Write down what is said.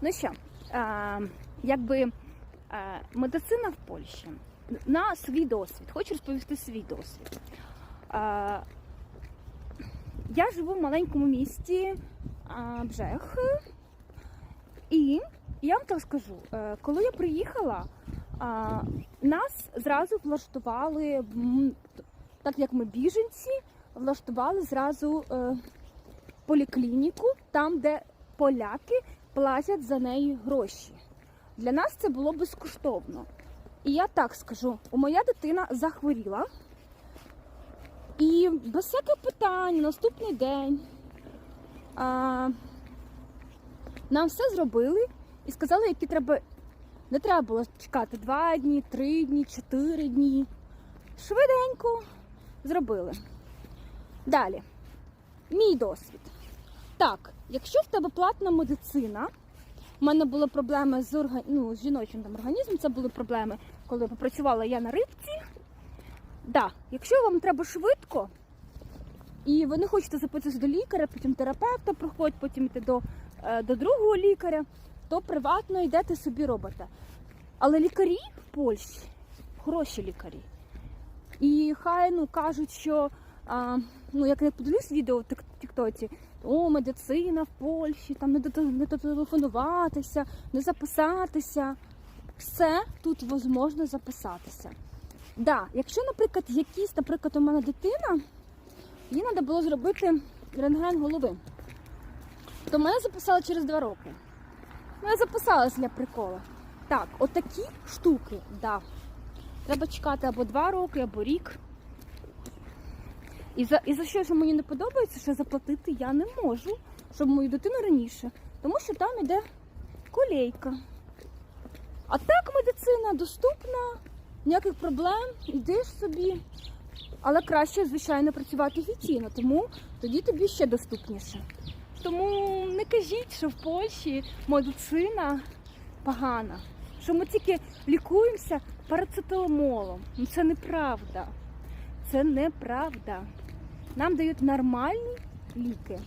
Ну що, якби медицина в Польщі на свій досвід. Хочу розповісти свій досвід. Я живу в маленькому місті Бжех. І я вам так скажу, е, коли я приїхала, нас зразу влаштували, так як ми біженці, влаштували зразу е, поліклініку, там, де поляки платять за неї гроші. Для нас це було безкоштовно. І я так скажу: моя дитина захворіла. І без всяких питань, наступний день а, нам все зробили і сказали, які треба. Не треба було чекати два дні, три дні, чотири дні. Швиденько зробили. Далі. Мій досвід. Так, якщо в тебе платна медицина, у мене були проблеми з, орга... ну, з жіночим там, організмом, це були проблеми, коли попрацювала я на рибці. Да, якщо вам треба швидко, і ви не хочете запитися до лікаря, потім терапевта проходить, потім йти до, е, до другого лікаря, то приватно йдете собі робите. Але лікарі в Польщі хороші лікарі. І хай ну кажуть, що а, ну як я подивлюсь відео в Тіктоці, о, медицина в Польщі, там не дотелефонуватися, не записатися. Все тут можна записатися. Да, якщо, наприклад, якісь, наприклад, у мене дитина, їй треба було зробити рентген голови, то мене записали через два роки. Ну, я записалась для прикола. Так, отакі штуки, да. Треба чекати або два роки, або рік. І за, і за що що мені не подобається, що заплатити я не можу, щоб мою дитину раніше. Тому що там іде колейка. А так медицина доступна, ніяких проблем, йдеш собі. Але краще, звичайно, працювати офіційно, тому тоді тобі ще доступніше. Тому не кажіть, що в Польщі медицина погана, що ми тільки лікуємося парацетамолом. Ну це неправда. Це неправда. Нам дають нормальні ліки.